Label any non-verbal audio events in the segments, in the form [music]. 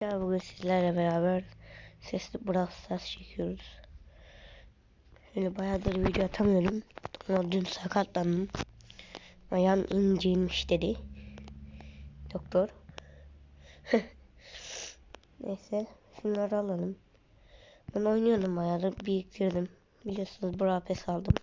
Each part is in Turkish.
Ya bugün sizlerle beraber sesli Brawl Stars çekiyoruz. Şöyle bayağıdır video atamıyorum. Ama dün sakatlandım. Ayağım inceymiş dedi. Doktor. [laughs] Neyse şunları alalım. Ben oynuyordum bayağıdır biriktirdim. Biliyorsunuz Brawl Pass aldım.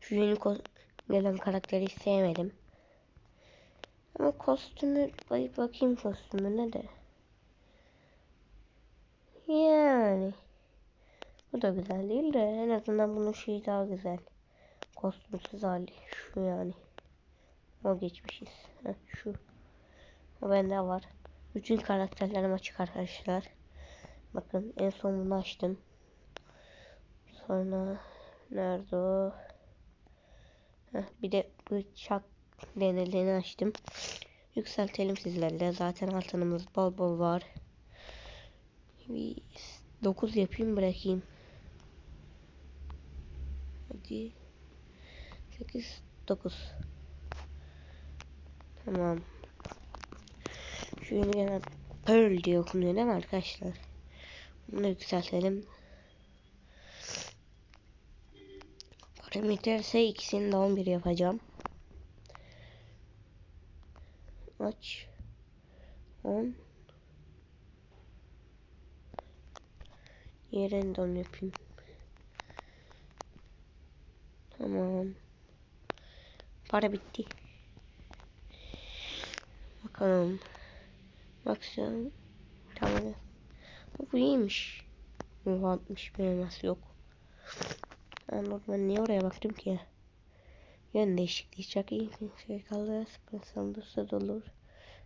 Şu yeni gelen karakteri sevmedim. Ama kostümü bakayım kostümüne de. Yani. Bu da güzel değil de en azından bunun şeyi daha güzel. Kostümsüz hali. Şu yani. O geçmişiz. Heh, şu. O bende var. Bütün karakterlerim açık arkadaşlar. Bakın en son bunu açtım. Sonra nerede o? Heh, bir de bıçak denildiğini açtım. Yükseltelim sizlerle. Zaten altınımız bol bol var. Bir 9 yapayım bırakayım. Hadi. 8 9 Tamam. Şu gelen Pearl diye okunuyor değil mi arkadaşlar? Bunu yükseltelim. Parametre ise ikisini de 11 yapacağım. Aç 10 yerinden yapayım. Tamam. Para bitti. Bakalım. Baksana tamam. Bu iyiymiş. Oha 60 bir nasıl yok? Anladım ben niye oraya baktım ki? Yön değişikliği çok iyi. Şey kaldı. Sıfır saldırısı olur.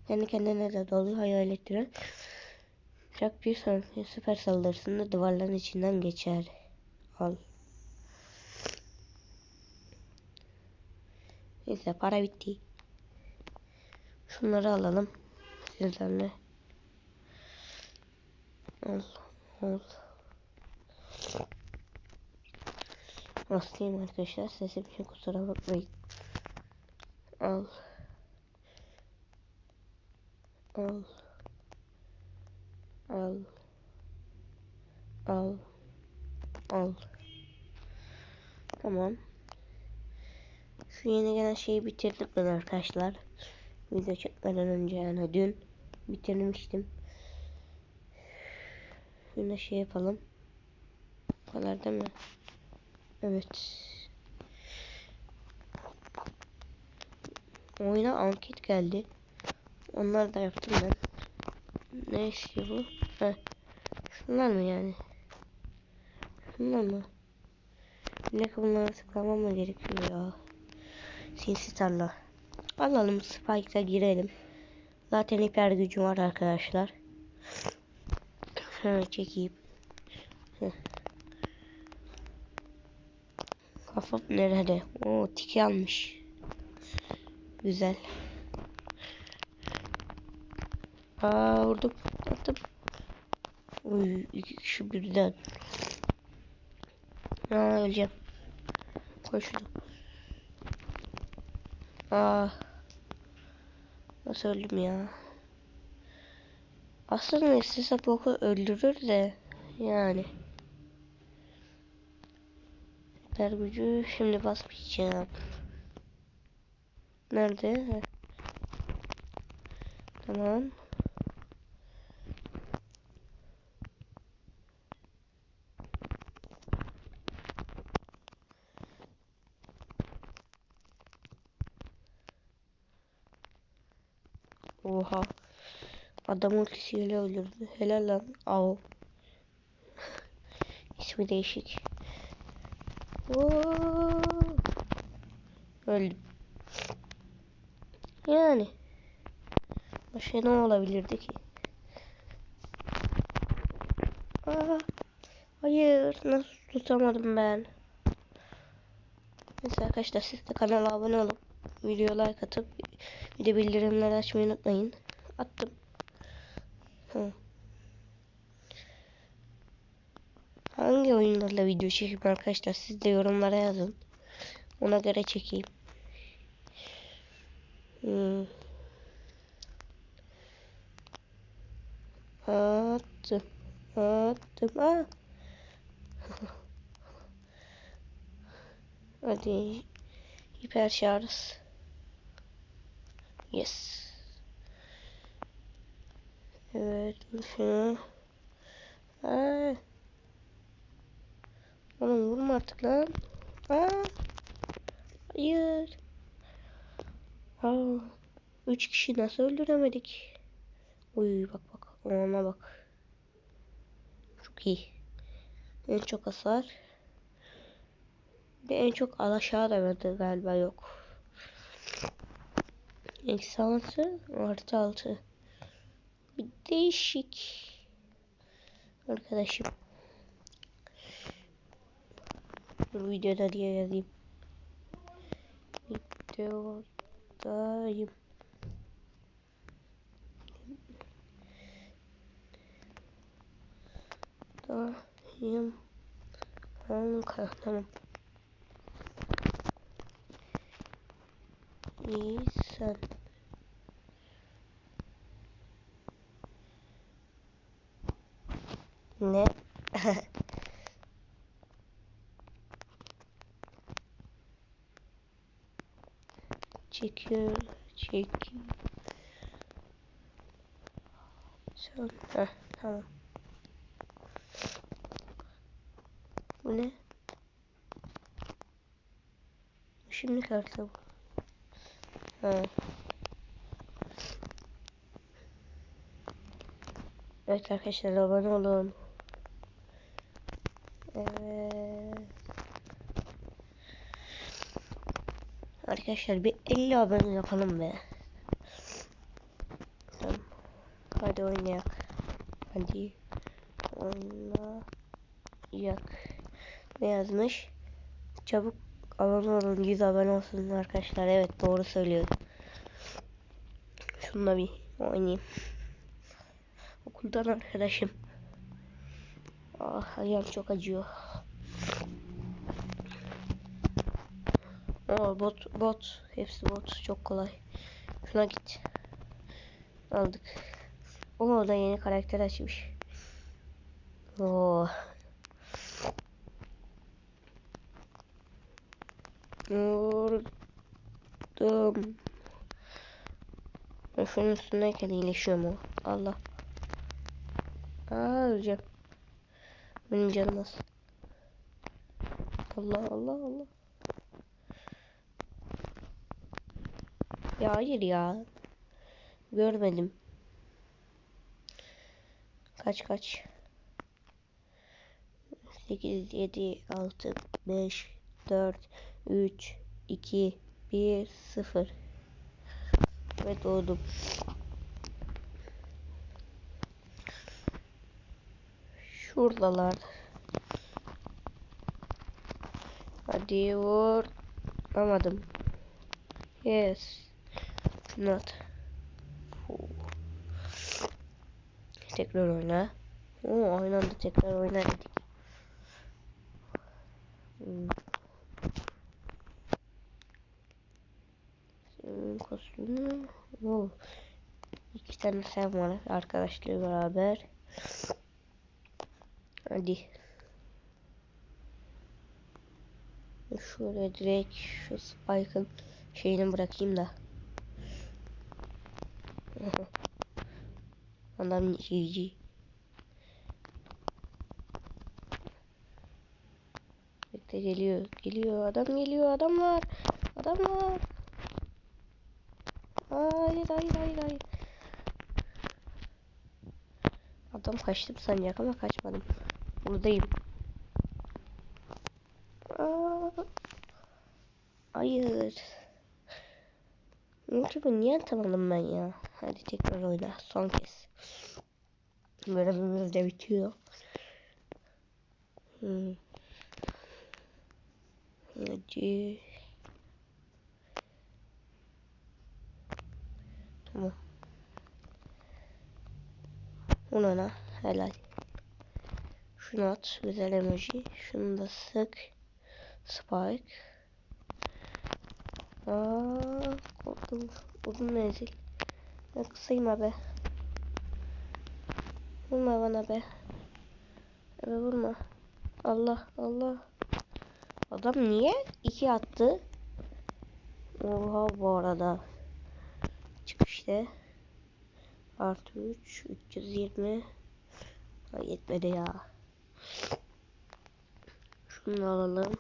Kendi kendine de doluyor hayal ettiren. Çok bir sonraki süper saldırısında duvarların içinden geçer. Al. Neyse para bitti. Şunları alalım. Sizlerle. Al. Al. Hastayım arkadaşlar. Sesim için kusura bakmayın. Al. Al. Al. Al. Al. Tamam. Şu yeni gelen şeyi bitirdik ben arkadaşlar. Video çekmeden önce yani dün bitirmiştim. Şunu şey yapalım. Bu kadar değil mi? Evet. Oyuna anket geldi. Onları da yaptım ben. Ne istiyor bu? Heh. Şunlar mı yani? Şunlar mı? Ne bunlara tıklamam mı gerekiyor ya? Sinsi tarla. Alalım Spike'a girelim. Zaten hiper gücüm var arkadaşlar. Şöyle çekeyim. Kafam nerede? O tiki almış. Güzel. Aa vurdum. Attım. Uy iki kişi birden. Aa öleceğim. Koy şunu. Aa. Nasıl öldüm ya? Aslında istesek boku öldürür de yani. Süper gücü şimdi basmayacağım. Nerede? Tamam. Oha. Adam ultisiyle öldürdü. Helal lan. Av. [laughs] İsmi değişik. Oo. Öldüm. Yani. Başka ne olabilirdi ki? Aa, hayır. Nasıl tutamadım ben? Neyse arkadaşlar siz de kanala abone olup video like atıp bir de bildirimleri açmayı unutmayın. Attım. Hı. Hangi oyunlarla video çekeyim arkadaşlar siz de yorumlara yazın. Ona göre çekeyim. Hmm. Attım. Attım. Aa. [laughs] Hadi. Hiper şarj. Yes. Evet. Şunu. Aa. Oğlum vurma artık lan. Aa. Hayır. Aa. Üç kişi nasıl öldüremedik? Uy bak bak. Ona bak. Çok iyi. En çok hasar. Ve en çok alaşağı da verdi galiba yok. Eksi altı artı altı. Bir değişik. Arkadaşım. Dur videoda diye yazayım. Videodayım. Dayım. Kanka tamam. İyi sen. Ne? çekiyor, çekiyor. Sen, heh, tamam. Bu ne? Şimdi kartla bu. Ha. Evet arkadaşlar abone olun. Evet. Arkadaşlar bir 50 abone yapalım be. Tamam. Hadi oynayak. Hadi oynayak. Ne yazmış? Çabuk abone olun 100 abone olsun arkadaşlar. Evet doğru söylüyor. Şununla bir oynayayım. Okuldan arkadaşım. Ah ayağım çok acıyor. Oo bot bot hepsi bot çok kolay. Şuna git. Aldık. O da yeni karakter açmış. Oo. Vurdum. Şunun üstündeyken iyileşiyor mu? Allah. Aa öleceğim. Benim canım az. Allah Allah Allah. Ya hayır ya. Görmedim. Kaç kaç. 8, 7, 6, 5, 4, 3, 2, 1, 0. Evet doğdum. Şuradalar. Hadi vur. Alamadım. Yes. Not. Tekrar oyna. Oo, aynı anda tekrar oyna dedik. Hmm. Kostümü. Oo. İki tane sen var arkadaşlar beraber. Hadi. Şöyle direkt şu Spike'ın şeyini bırakayım da. [laughs] Adam GG. Bekle geliyor. Geliyor. Adam geliyor. Adam var. Adam var. Hayır hayır hayır hayır. Adam kaçtım sanacak ama kaçmadım. Buradayım. Aa, hayır. YouTube'u niye atamadım ben ya? Hadi tekrar oyna. Son kez. Görevimiz de bitiyor. Hmm. Hadi. Tamam. Ona ne? Helal. Şunu at. Güzel emoji. Şunu da sık. Spike. Aa, korktum. Uzun menzil. Ben kısayım abi. Vurma bana be. Ebe vurma. Allah Allah. Adam niye iki attı? Oha bu arada. Çık işte. Artı 3. 320. Ha, yetmedi ya. Şunu alalım.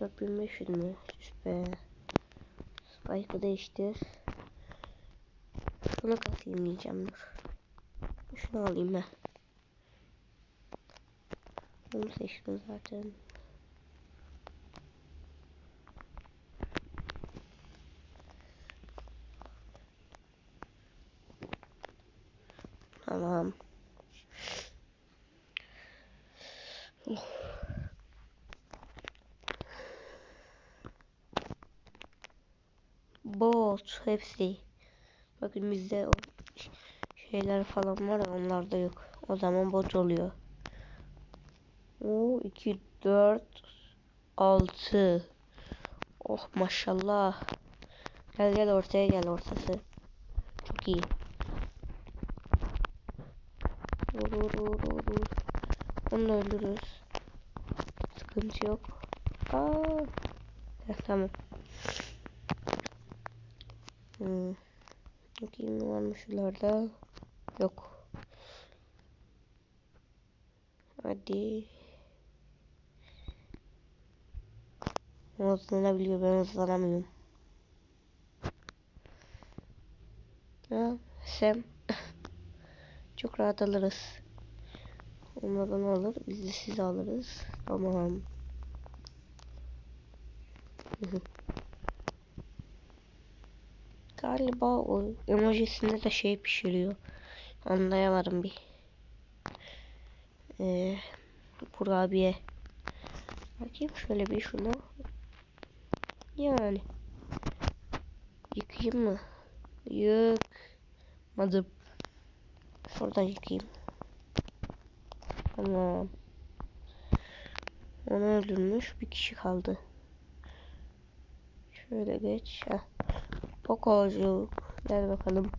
4500 mü? Be. Spike'ı değiştir. Şunu kasayım diyeceğim dur. Şunu alayım ben. Bunu seçtim zaten. Tamam. Oh. Bot hepsi. Bakın bizde o şeyler falan var onlarda yok. O zaman bot oluyor. O 2 4 6 Oh maşallah. Gel gel ortaya gel ortası. Çok iyi. Vur vur vur. Onu öldürürüz. Sıkıntı yok. Aa. Heh, tamam. Hmm. Bakayım ne varmış şuralarda. Yok. Hadi. O hızlanabiliyor ben hızlanamıyorum. Ha, Sam. [laughs] Çok rahat alırız. Onlardan alır. Biz de sizi alırız. Tamam. [laughs] Galiba o emojisinde de şey pişiriyor. Anlayamadım bir. Ee, kurabiye. Bakayım şöyle bir şunu. Yani. Yıkayayım mı? Yıkmadım. Şuradan yıkayayım. Tamam. Onu öldürmüş. Bir kişi kaldı. Şöyle geç. Heh. Poco'cuk. Gel bakalım.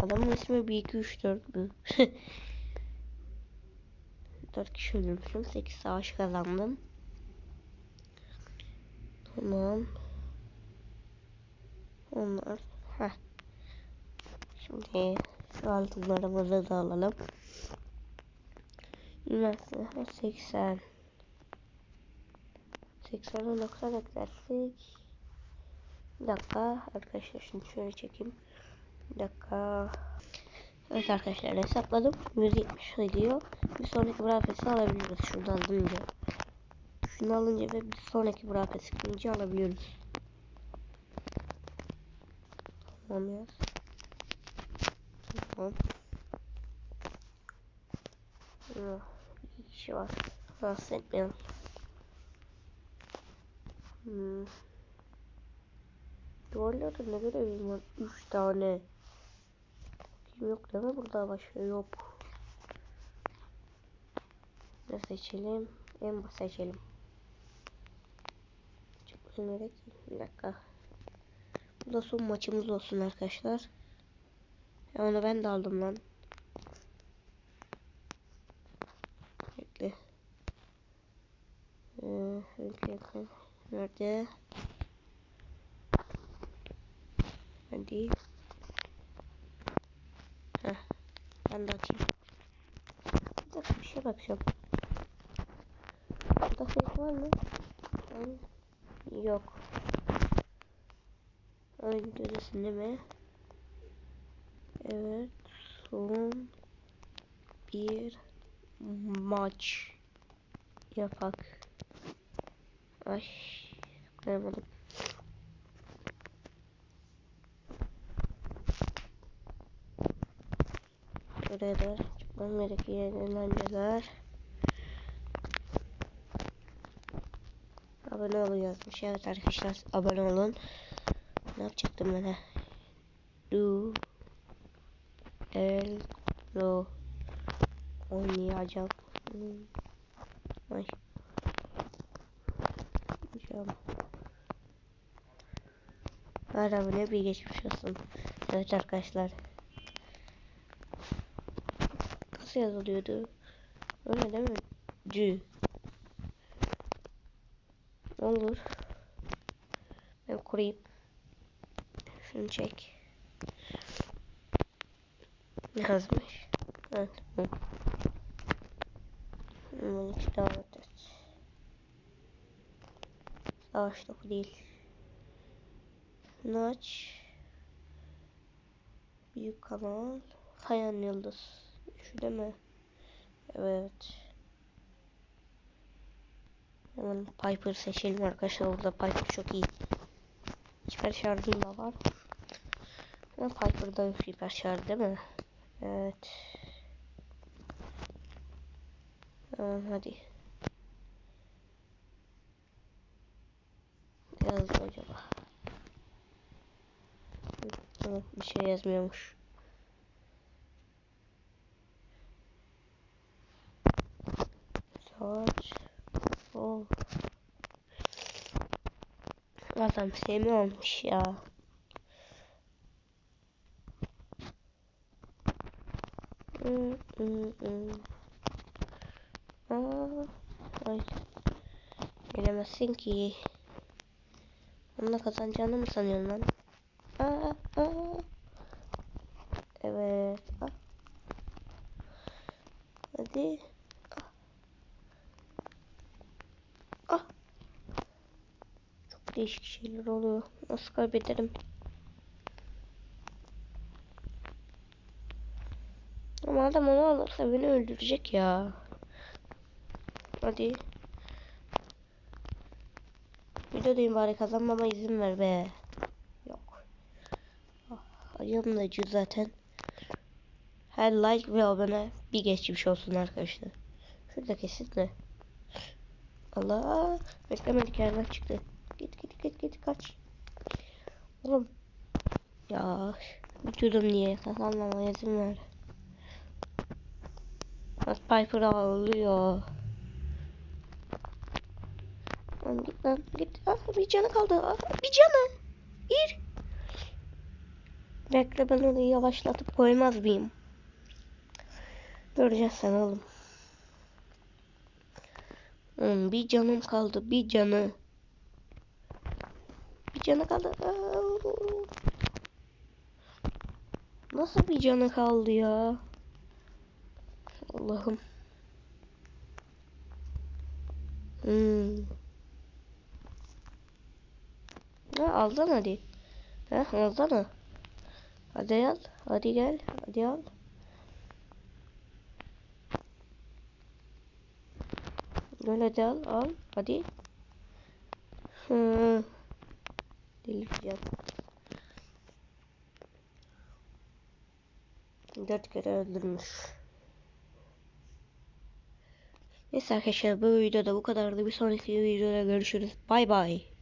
Adamın ismi 1 2 3 4 mü? [laughs] 4 kişi öldürmüşüm. 8 savaş kazandım. Tamam. Onlar. Heh. Şimdi şu altınlarımızı da alalım. Üniversite 80 80'e 90 eklersek bir dakika arkadaşlar şimdi şöyle çekeyim. Bir dakika. Evet arkadaşlar hesapladım. 170 diyor bir sonraki brafesi alabiliyoruz şunu alınca şunu alınca ve bir sonraki brafesi ikinci alabiliyoruz. Tamam ya. Tamam. İki kişi var. Rahatsız etmeyelim. Hmm. Duvarlarda ne görevim var? Üç tane. Kim yok değil mi? Burada başka yok. Ne seçelim? En basit seçelim. Çıkmaya gerek Bir dakika. Bu da son maçımız olsun arkadaşlar. Ya onu ben de aldım lan. Bekle. Ee, Nerede? Hadi. Heh. Ben de açayım. Bir dakika bir şey bakacağım. Burada ses var mı? Ben... Yok. Oyun görüyorsun mi? Evet. Son bir maç yapak. Ay koyamadım. Şuraya da çıkmam gerekiyor eğlenceler. Abone olun yazmış. Evet arkadaşlar abone olun. Ne yapacaktım ben? Du El Ro oynayacak. Ay. Hocam. Her abone bir geçmiş olsun. Evet arkadaşlar. Nasıl yazılıyordu? Öyle değil mi? Cü. Olur. Ben kurayım. Şunu çek. Yazmış? Evet. Bu. Bunu hiç devam et. Savaş topu değil. Şunu aç. Büyük kanal. Kayan yıldız. Şu değil mi? Evet. Hemen Piper seçelim arkadaşlar. Orada Piper çok iyi. Hiper şarjım da var. Ama Piper'da yok hiper şarj değil mi? Evet. Tamam hadi. Ne yazdı acaba? Tamam bir şey yazmıyormuş. Saat. Oh. Adam sevmiyormuş ya. Hmm, hmm, hmm. Aa, ay. Gelemezsin ki. Onunla kazanacağını mı sanıyorsun lan? Aa, aa. Evet. Ah. Hadi. Ah. Ah. Çok değişik şeyler oluyor. Nasıl kaybederim? Ama adam onu alırsa beni öldürecek ya. Hadi. Videodayım bari kazanmama izin ver be. Yok. Ah, ayağım da acıyor zaten. Her like ve abone bir geçmiş olsun arkadaşlar. Şurada kesin de. Allah. Beklemedik yerden çıktı. Git git git git kaç. Oğlum. Ya. Vücudum niye kazanmama izin ver. Bak Piper ağlıyor. Lan git lan git. Ah, bir canı kaldı. Ah, bir canı. Bir. Bekle ben onu yavaşlatıp koymaz mıyım? Göreceğiz sen oğlum. Hmm, bir canım kaldı. Bir canı. Canı kaldı. Nasıl bir canı kaldı ya? Allah'ım. Hmm. Ha, aldın hadi. Ha, aldın Hadi al. Hadi gel. Hadi al. Gel hadi al. Al. Hadi. Hı. Delireceğim. Dört kere öldürmüş. Neyse arkadaşlar bu videoda bu kadardı. Bir sonraki videoda görüşürüz. Bay bay.